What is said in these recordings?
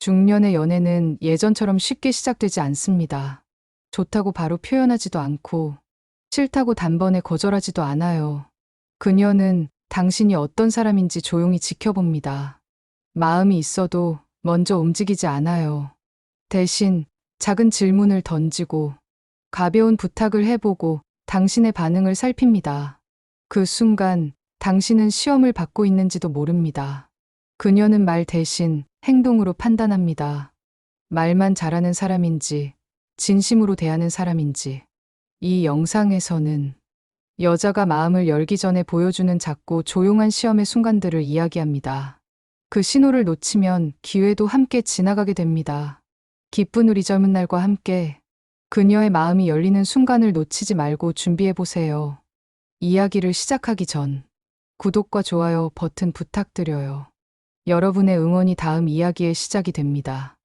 중년의 연애는 예전처럼 쉽게 시작되지 않습니다. 좋다고 바로 표현하지도 않고 싫다고 단번에 거절하지도 않아요. 그녀는 당신이 어떤 사람인지 조용히 지켜봅니다. 마음이 있어도 먼저 움직이지 않아요. 대신 작은 질문을 던지고 가벼운 부탁을 해보고 당신의 반응을 살핍니다. 그 순간 당신은 시험을 받고 있는지도 모릅니다. 그녀는 말 대신 행동으로 판단합니다. 말만 잘하는 사람인지, 진심으로 대하는 사람인지. 이 영상에서는 여자가 마음을 열기 전에 보여주는 작고 조용한 시험의 순간들을 이야기합니다. 그 신호를 놓치면 기회도 함께 지나가게 됩니다. 기쁜 우리 젊은 날과 함께 그녀의 마음이 열리는 순간을 놓치지 말고 준비해 보세요. 이야기를 시작하기 전 구독과 좋아요 버튼 부탁드려요. 여러분의 응원이 다음 이야기의 시작이 됩니다.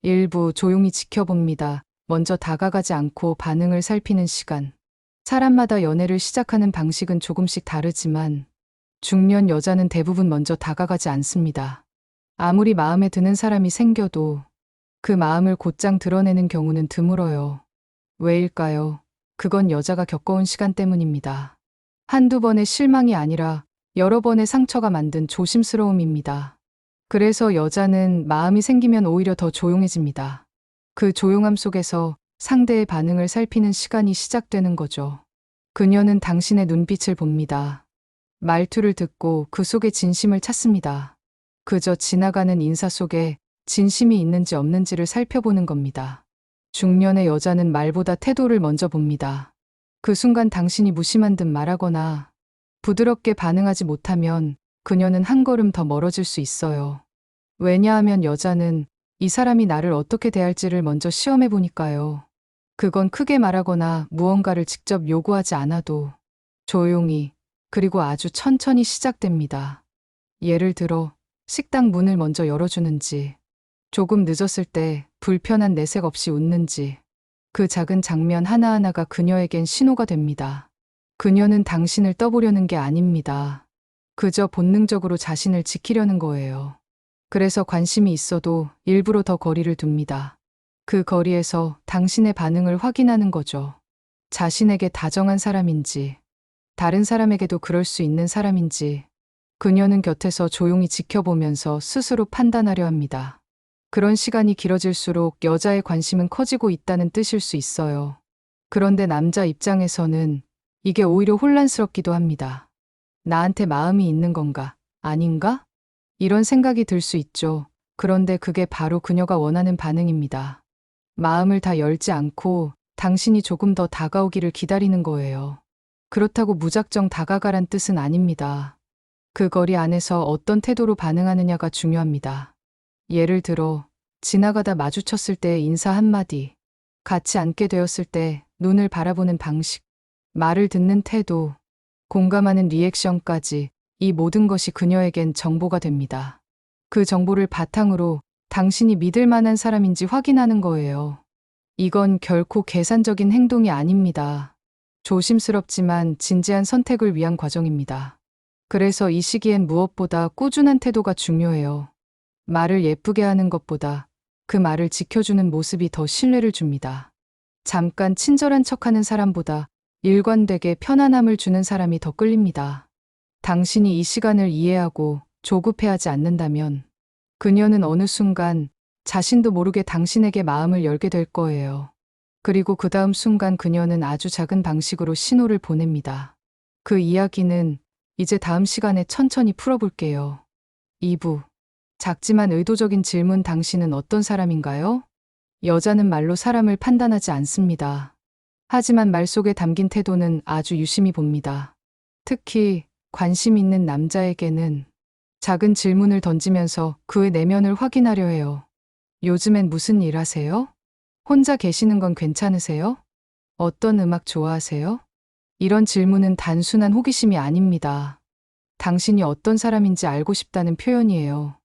일부 조용히 지켜봅니다. 먼저 다가가지 않고 반응을 살피는 시간. 사람마다 연애를 시작하는 방식은 조금씩 다르지만 중년 여자는 대부분 먼저 다가가지 않습니다. 아무리 마음에 드는 사람이 생겨도 그 마음을 곧장 드러내는 경우는 드물어요. 왜일까요? 그건 여자가 겪어온 시간 때문입니다. 한두 번의 실망이 아니라 여러 번의 상처가 만든 조심스러움입니다. 그래서 여자는 마음이 생기면 오히려 더 조용해집니다. 그 조용함 속에서 상대의 반응을 살피는 시간이 시작되는 거죠. 그녀는 당신의 눈빛을 봅니다. 말투를 듣고 그 속에 진심을 찾습니다. 그저 지나가는 인사 속에 진심이 있는지 없는지를 살펴보는 겁니다. 중년의 여자는 말보다 태도를 먼저 봅니다. 그 순간 당신이 무심한 듯 말하거나 부드럽게 반응하지 못하면 그녀는 한 걸음 더 멀어질 수 있어요. 왜냐하면 여자는 이 사람이 나를 어떻게 대할지를 먼저 시험해 보니까요. 그건 크게 말하거나 무언가를 직접 요구하지 않아도 조용히 그리고 아주 천천히 시작됩니다. 예를 들어 식당 문을 먼저 열어주는지 조금 늦었을 때 불편한 내색 없이 웃는지 그 작은 장면 하나하나가 그녀에겐 신호가 됩니다. 그녀는 당신을 떠보려는 게 아닙니다. 그저 본능적으로 자신을 지키려는 거예요. 그래서 관심이 있어도 일부러 더 거리를 둡니다. 그 거리에서 당신의 반응을 확인하는 거죠. 자신에게 다정한 사람인지, 다른 사람에게도 그럴 수 있는 사람인지, 그녀는 곁에서 조용히 지켜보면서 스스로 판단하려 합니다. 그런 시간이 길어질수록 여자의 관심은 커지고 있다는 뜻일 수 있어요. 그런데 남자 입장에서는 이게 오히려 혼란스럽기도 합니다. 나한테 마음이 있는 건가? 아닌가? 이런 생각이 들 수 있죠. 그런데 그게 바로 그녀가 원하는 반응입니다. 마음을 다 열지 않고 당신이 조금 더 다가오기를 기다리는 거예요. 그렇다고 무작정 다가가란 뜻은 아닙니다. 그 거리 안에서 어떤 태도로 반응하느냐가 중요합니다. 예를 들어, 지나가다 마주쳤을 때 인사 한마디, 같이 앉게 되었을 때 눈을 바라보는 방식, 말을 듣는 태도, 공감하는 리액션까지 이 모든 것이 그녀에겐 정보가 됩니다. 그 정보를 바탕으로 당신이 믿을 만한 사람인지 확인하는 거예요. 이건 결코 계산적인 행동이 아닙니다. 조심스럽지만 진지한 선택을 위한 과정입니다. 그래서 이 시기엔 무엇보다 꾸준한 태도가 중요해요. 말을 예쁘게 하는 것보다 그 말을 지켜주는 모습이 더 신뢰를 줍니다. 잠깐 친절한 척하는 사람보다 일관되게 편안함을 주는 사람이 더 끌립니다. 당신이 이 시간을 이해하고 조급해하지 않는다면 그녀는 어느 순간 자신도 모르게 당신에게 마음을 열게 될 거예요. 그리고 그 다음 순간 그녀는 아주 작은 방식으로 신호를 보냅니다. 그 이야기는 이제 다음 시간에 천천히 풀어볼게요. 2부. 작지만 의도적인 질문 당신은 어떤 사람인가요? 여자는 말로 사람을 판단하지 않습니다. 하지만 말 속에 담긴 태도는 아주 유심히 봅니다. 특히 관심 있는 남자에게는 작은 질문을 던지면서 그의 내면을 확인하려 해요. 요즘엔 무슨 일 하세요? 혼자 계시는 건 괜찮으세요? 어떤 음악 좋아하세요? 이런 질문은 단순한 호기심이 아닙니다. 당신이 어떤 사람인지 알고 싶다는 표현이에요.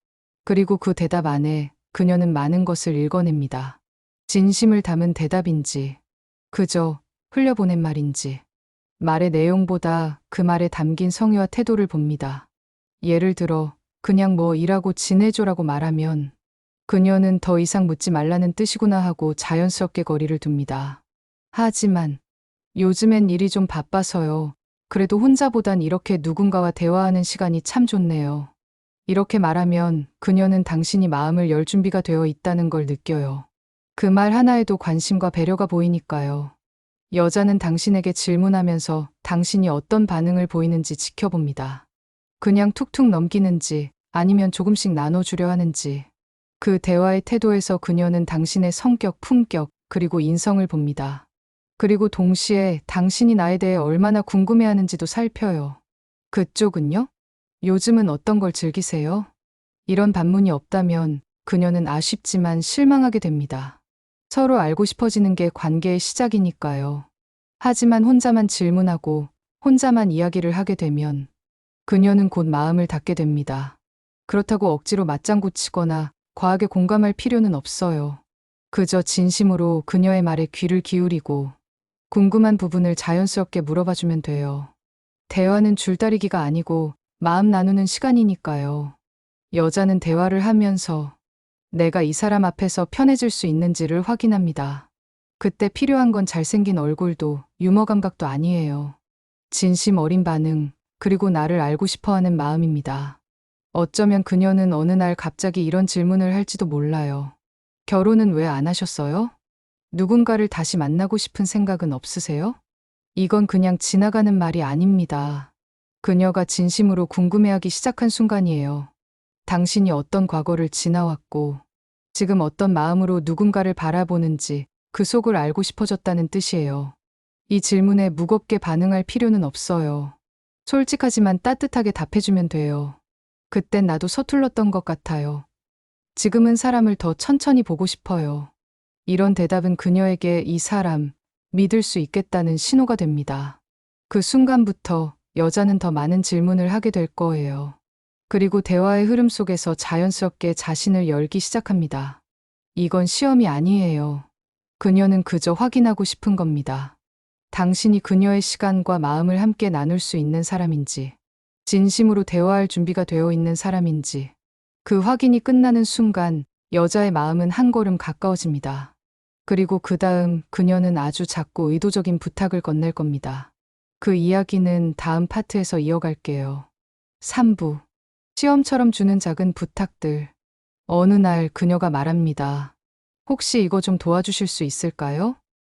그리고 그 대답 안에 그녀는 많은 것을 읽어냅니다. 진심을 담은 대답인지, 그저 흘려보낸 말인지, 말의 내용보다 그 말에 담긴 성의와 태도를 봅니다. 예를 들어, 그냥 뭐 일하고 지내줘라고 말하면 그녀는 더 이상 묻지 말라는 뜻이구나 하고 자연스럽게 거리를 둡니다. 하지만 요즘엔 일이 좀 바빠서요. 그래도 혼자보단 이렇게 누군가와 대화하는 시간이 참 좋네요. 이렇게 말하면 그녀는 당신이 마음을 열 준비가 되어 있다는 걸 느껴요. 그 말 하나에도 관심과 배려가 보이니까요. 여자는 당신에게 질문하면서 당신이 어떤 반응을 보이는지 지켜봅니다. 그냥 툭툭 넘기는지 아니면 조금씩 나눠주려 하는지. 그 대화의 태도에서 그녀는 당신의 성격, 품격, 그리고 인성을 봅니다. 그리고 동시에 당신이 나에 대해 얼마나 궁금해하는지도 살펴요. 그쪽은요? 요즘은 어떤 걸 즐기세요? 이런 반문이 없다면 그녀는 아쉽지만 실망하게 됩니다. 서로 알고 싶어지는 게 관계의 시작이니까요. 하지만 혼자만 질문하고 혼자만 이야기를 하게 되면 그녀는 곧 마음을 닫게 됩니다. 그렇다고 억지로 맞장구 치거나 과하게 공감할 필요는 없어요. 그저 진심으로 그녀의 말에 귀를 기울이고 궁금한 부분을 자연스럽게 물어봐주면 돼요. 대화는 줄다리기가 아니고 마음 나누는 시간이니까요. 여자는 대화를 하면서 내가 이 사람 앞에서 편해질 수 있는지를 확인합니다. 그때 필요한 건 잘생긴 얼굴도 유머 감각도 아니에요. 진심 어린 반응, 그리고 나를 알고 싶어 하는 마음입니다. 어쩌면 그녀는 어느 날 갑자기 이런 질문을 할지도 몰라요. 결혼은 왜 안 하셨어요? 누군가를 다시 만나고 싶은 생각은 없으세요? 이건 그냥 지나가는 말이 아닙니다. 그녀가 진심으로 궁금해하기 시작한 순간이에요. 당신이 어떤 과거를 지나왔고, 지금 어떤 마음으로 누군가를 바라보는지 그 속을 알고 싶어졌다는 뜻이에요. 이 질문에 무겁게 반응할 필요는 없어요. 솔직하지만 따뜻하게 답해주면 돼요. 그땐 나도 서툴렀던 것 같아요. 지금은 사람을 더 천천히 보고 싶어요. 이런 대답은 그녀에게 이 사람 믿을 수 있겠다는 신호가 됩니다. 그 순간부터 여자는 더 많은 질문을 하게 될 거예요. 그리고 대화의 흐름 속에서 자연스럽게 자신을 열기 시작합니다. 이건 시험이 아니에요. 그녀는 그저 확인하고 싶은 겁니다. 당신이 그녀의 시간과 마음을 함께 나눌 수 있는 사람인지, 진심으로 대화할 준비가 되어 있는 사람인지, 그 확인이 끝나는 순간 여자의 마음은 한 걸음 가까워집니다. 그리고 그 다음 그녀는 아주 작고 의도적인 부탁을 건넬 겁니다. 그 이야기는 다음 파트에서 이어갈게요. 3부. 시험처럼 주는 작은 부탁들. 어느 날 그녀가 말합니다. 혹시 이거 좀 도와주실 수 있을까요?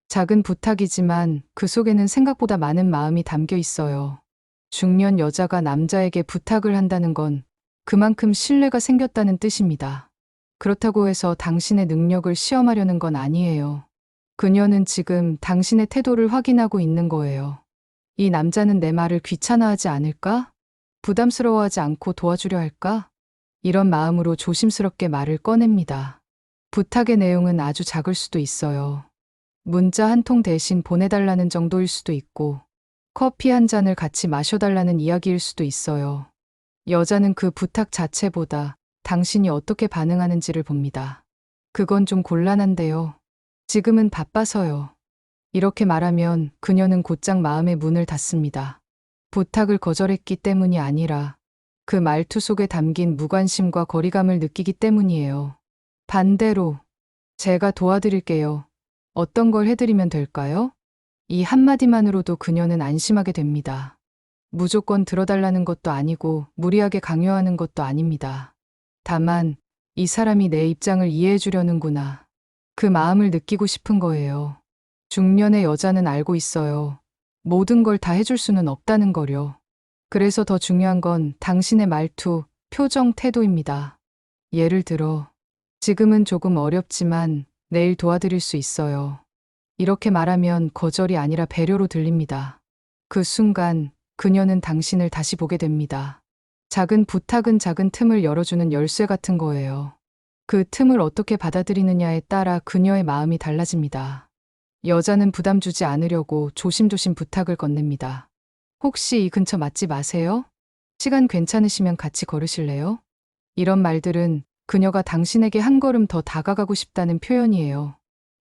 작은 부탁이지만 그 속에는 생각보다 많은 마음이 담겨 있어요. 중년 여자가 남자에게 부탁을 한다는 건 그만큼 신뢰가 생겼다는 뜻입니다. 그렇다고 해서 당신의 능력을 시험하려는 건 아니에요. 그녀는 지금 당신의 태도를 확인하고 있는 거예요. 이 남자는 내 말을 귀찮아하지 않을까? 부담스러워하지 않고 도와주려 할까? 이런 마음으로 조심스럽게 말을 꺼냅니다. 부탁의 내용은 아주 작을 수도 있어요. 문자 한 통 대신 보내달라는 정도일 수도 있고, 커피 한 잔을 같이 마셔달라는 이야기일 수도 있어요. 여자는 그 부탁 자체보다 당신이 어떻게 반응하는지를 봅니다. 그건 좀 곤란한데요. 지금은 바빠서요. 이렇게 말하면 그녀는 곧장 마음의 문을 닫습니다. 부탁을 거절했기 때문이 아니라 그 말투 속에 담긴 무관심과 거리감을 느끼기 때문이에요. 반대로, 제가 도와드릴게요. 어떤 걸 해드리면 될까요? 이 한마디만으로도 그녀는 안심하게 됩니다. 무조건 들어달라는 것도 아니고 무리하게 강요하는 것도 아닙니다. 다만, 이 사람이 내 입장을 이해해 주려는구나. 그 마음을 느끼고 싶은 거예요. 중년의 여자는 알고 있어요. 모든 걸 다 해줄 수는 없다는 거려. 그래서 더 중요한 건 당신의 말투, 표정, 태도입니다. 예를 들어, 지금은 조금 어렵지만 내일 도와드릴 수 있어요. 이렇게 말하면 거절이 아니라 배려로 들립니다. 그 순간 그녀는 당신을 다시 보게 됩니다. 작은 부탁은 작은 틈을 열어주는 열쇠 같은 거예요. 그 틈을 어떻게 받아들이느냐에 따라 그녀의 마음이 달라집니다. 여자는 부담 주지 않으려고 조심조심 부탁을 건넵니다. 혹시 이 근처 맛집 아세요? 시간 괜찮으시면 같이 걸으실래요? 이런 말들은 그녀가 당신에게 한 걸음 더 다가가고 싶다는 표현이에요.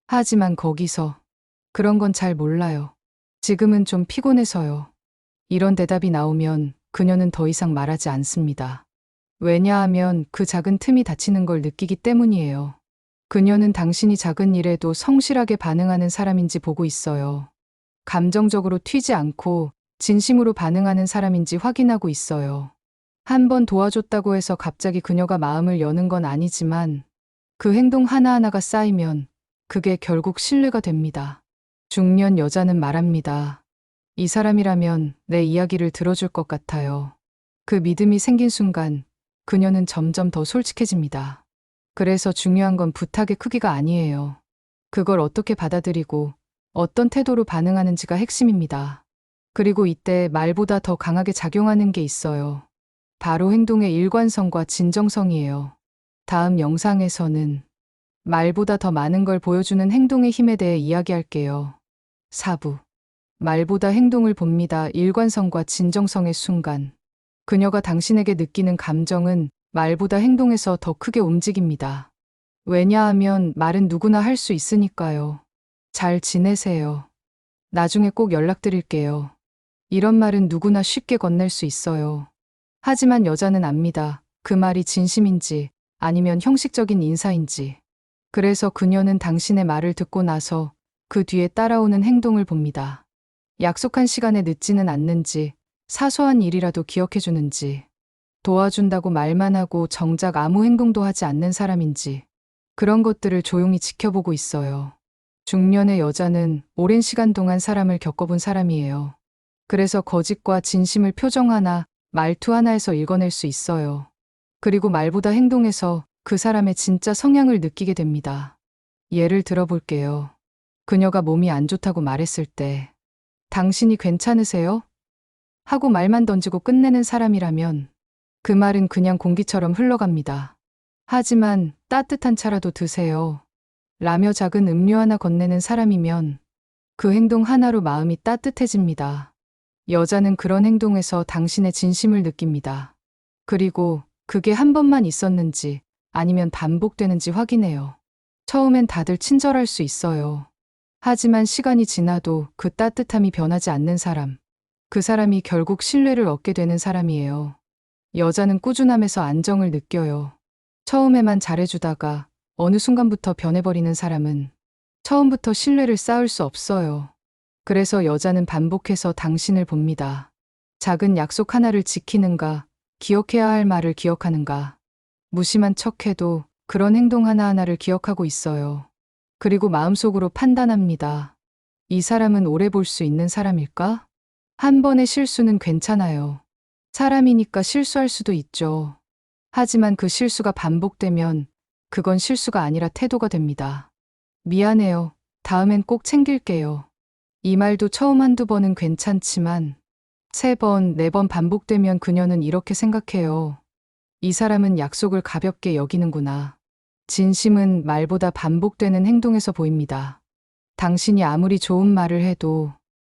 하지만 거기서 그런 건 잘 몰라요. 지금은 좀 피곤해서요. 이런 대답이 나오면 그녀는 더 이상 말하지 않습니다. 왜냐하면 그 작은 틈이 닫히는 걸 느끼기 때문이에요. 그녀는 당신이 작은 일에도 성실하게 반응하는 사람인지 보고 있어요. 감정적으로 튀지 않고 진심으로 반응하는 사람인지 확인하고 있어요. 한 번 도와줬다고 해서 갑자기 그녀가 마음을 여는 건 아니지만 그 행동 하나하나가 쌓이면 그게 결국 신뢰가 됩니다. 중년 여자는 말합니다. 이 사람이라면 내 이야기를 들어줄 것 같아요. 그 믿음이 생긴 순간 그녀는 점점 더 솔직해집니다. 그래서 중요한 건 부탁의 크기가 아니에요. 그걸 어떻게 받아들이고 어떤 태도로 반응하는지가 핵심입니다. 그리고 이때 말보다 더 강하게 작용하는 게 있어요. 바로 행동의 일관성과 진정성이에요. 다음 영상에서는 말보다 더 많은 걸 보여주는 행동의 힘에 대해 이야기할게요. 4부. 말보다 행동을 봅니다. 일관성과 진정성의 순간. 그녀가 당신에게 느끼는 감정은 말보다 행동에서 더 크게 움직입니다. 왜냐하면 말은 누구나 할 수 있으니까요. 잘 지내세요. 나중에 꼭 연락드릴게요. 이런 말은 누구나 쉽게 건넬 수 있어요. 하지만 여자는 압니다. 그 말이 진심인지 아니면 형식적인 인사인지. 그래서 그녀는 당신의 말을 듣고 나서 그 뒤에 따라오는 행동을 봅니다. 약속한 시간에 늦지는 않는지, 사소한 일이라도 기억해 주는지, 도와준다고 말만 하고 정작 아무 행동도 하지 않는 사람인지, 그런 것들을 조용히 지켜보고 있어요. 중년의 여자는 오랜 시간 동안 사람을 겪어본 사람이에요. 그래서 거짓과 진심을 표정 하나, 말투 하나에서 읽어낼 수 있어요. 그리고 말보다 행동에서 그 사람의 진짜 성향을 느끼게 됩니다. 예를 들어볼게요. 그녀가 몸이 안 좋다고 말했을 때, 당신이 괜찮으세요? 하고 말만 던지고 끝내는 사람이라면 그 말은 그냥 공기처럼 흘러갑니다. 하지만 따뜻한 차라도 드세요. 라며 작은 음료 하나 건네는 사람이면 그 행동 하나로 마음이 따뜻해집니다. 여자는 그런 행동에서 당신의 진심을 느낍니다. 그리고 그게 한 번만 있었는지 아니면 반복되는지 확인해요. 처음엔 다들 친절할 수 있어요. 하지만 시간이 지나도 그 따뜻함이 변하지 않는 사람. 그 사람이 결국 신뢰를 얻게 되는 사람이에요. 여자는 꾸준함에서 안정을 느껴요. 처음에만 잘해주다가 어느 순간부터 변해버리는 사람은 처음부터 신뢰를 쌓을 수 없어요. 그래서 여자는 반복해서 당신을 봅니다. 작은 약속 하나를 지키는가, 기억해야 할 말을 기억하는가, 무심한 척해도 그런 행동 하나하나를 기억하고 있어요. 그리고 마음속으로 판단합니다. 이 사람은 오래 볼 수 있는 사람일까? 한 번의 실수는 괜찮아요. 사람이니까 실수할 수도 있죠. 하지만 그 실수가 반복되면 그건 실수가 아니라 태도가 됩니다. 미안해요. 다음엔 꼭 챙길게요. 이 말도 처음 한두 번은 괜찮지만 세 번, 네 번 반복되면 그녀는 이렇게 생각해요. 이 사람은 약속을 가볍게 여기는구나. 진심은 말보다 반복되는 행동에서 보입니다. 당신이 아무리 좋은 말을 해도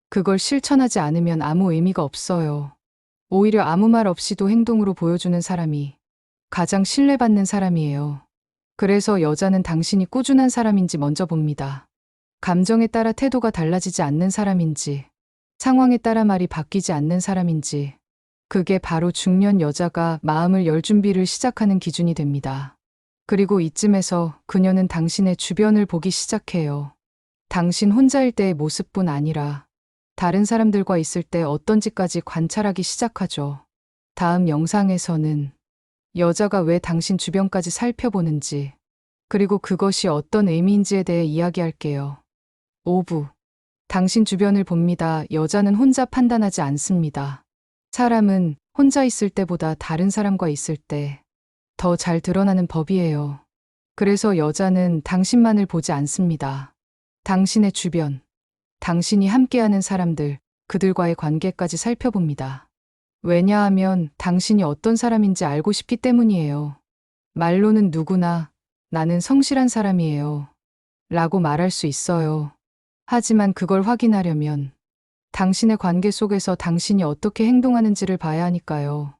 그걸 실천하지 않으면 아무 의미가 없어요. 오히려 아무 말 없이도 행동으로 보여주는 사람이 가장 신뢰받는 사람이에요. 그래서 여자는 당신이 꾸준한 사람인지 먼저 봅니다. 감정에 따라 태도가 달라지지 않는 사람인지, 상황에 따라 말이 바뀌지 않는 사람인지, 그게 바로 중년 여자가 마음을 열 준비를 시작하는 기준이 됩니다. 그리고 이쯤에서 그녀는 당신의 주변을 보기 시작해요. 당신 혼자일 때의 모습뿐 아니라 다른 사람들과 있을 때 어떤지까지 관찰하기 시작하죠. 다음 영상에서는 여자가 왜 당신 주변까지 살펴보는지, 그리고 그것이 어떤 의미인지에 대해 이야기할게요. 5부. 당신 주변을 봅니다. 여자는 혼자 판단하지 않습니다. 사람은 혼자 있을 때보다 다른 사람과 있을 때 더 잘 드러나는 법이에요. 그래서 여자는 당신만을 보지 않습니다. 당신의 주변, 당신이 함께하는 사람들, 그들과의 관계까지 살펴봅니다. 왜냐하면 당신이 어떤 사람인지 알고 싶기 때문이에요. 말로는 누구나 나는 성실한 사람이에요. 라고 말할 수 있어요. 하지만 그걸 확인하려면 당신의 관계 속에서 당신이 어떻게 행동하는지를 봐야 하니까요.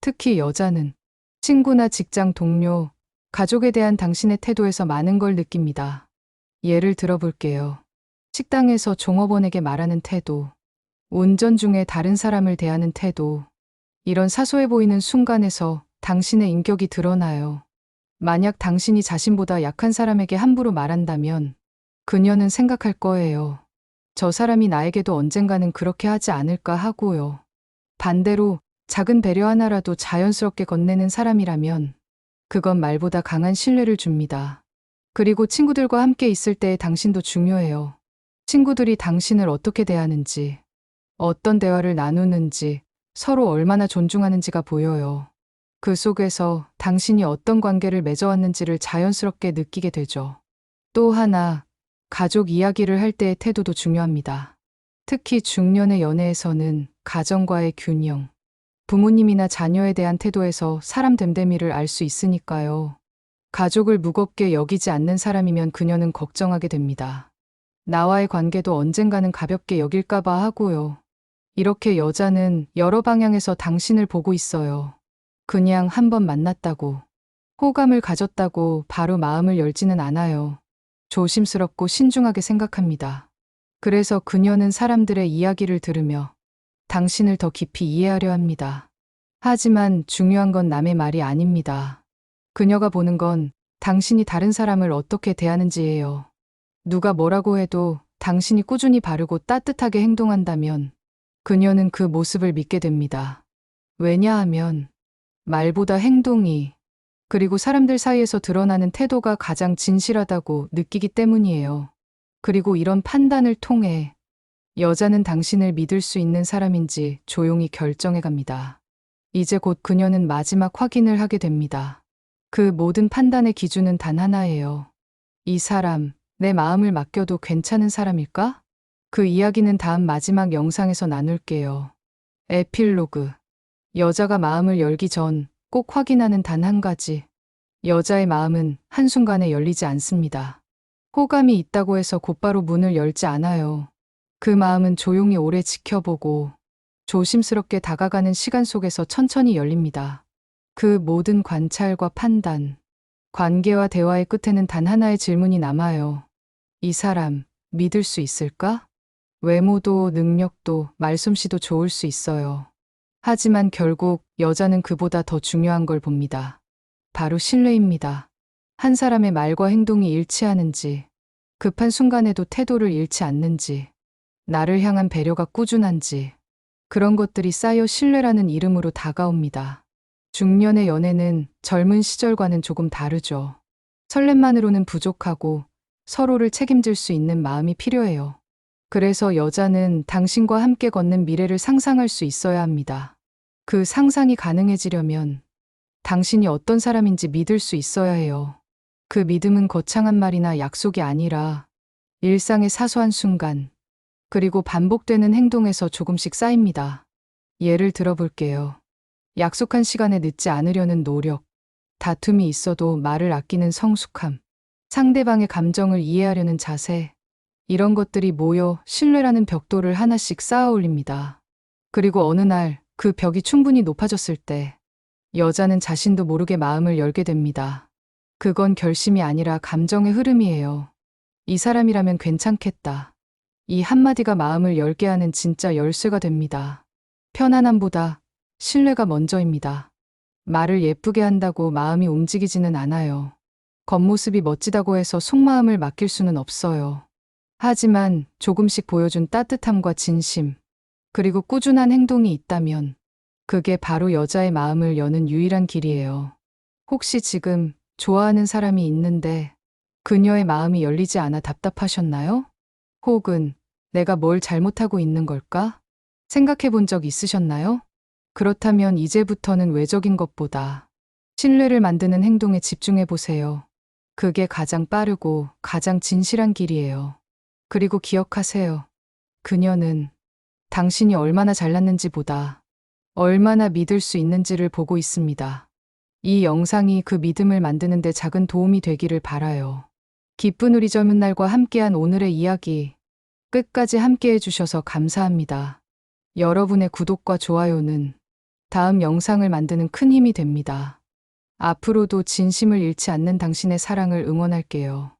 특히 여자는 친구나 직장 동료, 가족에 대한 당신의 태도에서 많은 걸 느낍니다. 예를 들어 볼게요. 식당에서 종업원에게 말하는 태도, 운전 중에 다른 사람을 대하는 태도, 이런 사소해 보이는 순간에서 당신의 인격이 드러나요. 만약 당신이 자신보다 약한 사람에게 함부로 말한다면 그녀는 생각할 거예요. 저 사람이 나에게도 언젠가는 그렇게 하지 않을까 하고요. 반대로 작은 배려 하나라도 자연스럽게 건네는 사람이라면 그건 말보다 강한 신뢰를 줍니다. 그리고 친구들과 함께 있을 때 당신도 중요해요. 친구들이 당신을 어떻게 대하는지, 어떤 대화를 나누는지, 서로 얼마나 존중하는지가 보여요. 그 속에서 당신이 어떤 관계를 맺어왔는지를 자연스럽게 느끼게 되죠. 또 하나, 가족 이야기를 할 때의 태도도 중요합니다. 특히 중년의 연애에서는 가정과의 균형, 부모님이나 자녀에 대한 태도에서 사람 됨됨이를 알 수 있으니까요. 가족을 무겁게 여기지 않는 사람이면 그녀는 걱정하게 됩니다. 나와의 관계도 언젠가는 가볍게 여길까봐 하고요. 이렇게 여자는 여러 방향에서 당신을 보고 있어요. 그냥 한 번 만났다고, 호감을 가졌다고 바로 마음을 열지는 않아요. 조심스럽고 신중하게 생각합니다. 그래서 그녀는 사람들의 이야기를 들으며 당신을 더 깊이 이해하려 합니다. 하지만 중요한 건 남의 말이 아닙니다. 그녀가 보는 건 당신이 다른 사람을 어떻게 대하는지예요. 누가 뭐라고 해도 당신이 꾸준히 바르고 따뜻하게 행동한다면 그녀는 그 모습을 믿게 됩니다. 왜냐하면 말보다 행동이 그리고 사람들 사이에서 드러나는 태도가 가장 진실하다고 느끼기 때문이에요. 그리고 이런 판단을 통해 여자는 당신을 믿을 수 있는 사람인지 조용히 결정해 갑니다. 이제 곧 그녀는 마지막 확인을 하게 됩니다. 그 모든 판단의 기준은 단 하나예요. 이 사람, 내 마음을 맡겨도 괜찮은 사람일까? 그 이야기는 다음 마지막 영상에서 나눌게요. 에필로그. 여자가 마음을 열기 전 꼭 확인하는 단 한 가지. 여자의 마음은 한순간에 열리지 않습니다. 호감이 있다고 해서 곧바로 문을 열지 않아요. 그 마음은 조용히 오래 지켜보고 조심스럽게 다가가는 시간 속에서 천천히 열립니다. 그 모든 관찰과 판단, 관계와 대화의 끝에는 단 하나의 질문이 남아요. 이 사람 믿을 수 있을까? 외모도 능력도 말솜씨도 좋을 수 있어요. 하지만 결국 여자는 그보다 더 중요한 걸 봅니다. 바로 신뢰입니다. 한 사람의 말과 행동이 일치하는지, 급한 순간에도 태도를 잃지 않는지, 나를 향한 배려가 꾸준한지, 그런 것들이 쌓여 신뢰라는 이름으로 다가옵니다. 중년의 연애는 젊은 시절과는 조금 다르죠. 설렘만으로는 부족하고 서로를 책임질 수 있는 마음이 필요해요. 그래서 여자는 당신과 함께 걷는 미래를 상상할 수 있어야 합니다. 그 상상이 가능해지려면 당신이 어떤 사람인지 믿을 수 있어야 해요. 그 믿음은 거창한 말이나 약속이 아니라 일상의 사소한 순간, 그리고 반복되는 행동에서 조금씩 쌓입니다. 예를 들어볼게요. 약속한 시간에 늦지 않으려는 노력, 다툼이 있어도 말을 아끼는 성숙함, 상대방의 감정을 이해하려는 자세, 이런 것들이 모여 신뢰라는 벽돌을 하나씩 쌓아 올립니다. 그리고 어느 날 그 벽이 충분히 높아졌을 때 여자는 자신도 모르게 마음을 열게 됩니다. 그건 결심이 아니라 감정의 흐름이에요. 이 사람이라면 괜찮겠다. 이 한마디가 마음을 열게 하는 진짜 열쇠가 됩니다. 편안함보다 신뢰가 먼저입니다. 말을 예쁘게 한다고 마음이 움직이지는 않아요. 겉모습이 멋지다고 해서 속마음을 맡길 수는 없어요. 하지만 조금씩 보여준 따뜻함과 진심, 그리고 꾸준한 행동이 있다면 그게 바로 여자의 마음을 여는 유일한 길이에요. 혹시 지금 좋아하는 사람이 있는데 그녀의 마음이 열리지 않아 답답하셨나요? 혹은 내가 뭘 잘못하고 있는 걸까? 생각해 본 적 있으셨나요? 그렇다면 이제부터는 외적인 것보다 신뢰를 만드는 행동에 집중해 보세요. 그게 가장 빠르고 가장 진실한 길이에요. 그리고 기억하세요. 그녀는 당신이 얼마나 잘났는지보다 얼마나 믿을 수 있는지를 보고 있습니다. 이 영상이 그 믿음을 만드는 데 작은 도움이 되기를 바라요. 기쁜 우리 젊은 날과 함께한 오늘의 이야기 끝까지 함께 해 주셔서 감사합니다. 여러분의 구독과 좋아요는 다음 영상을 만드는 큰 힘이 됩니다. 앞으로도 진심을 잃지 않는 당신의 사랑을 응원할게요.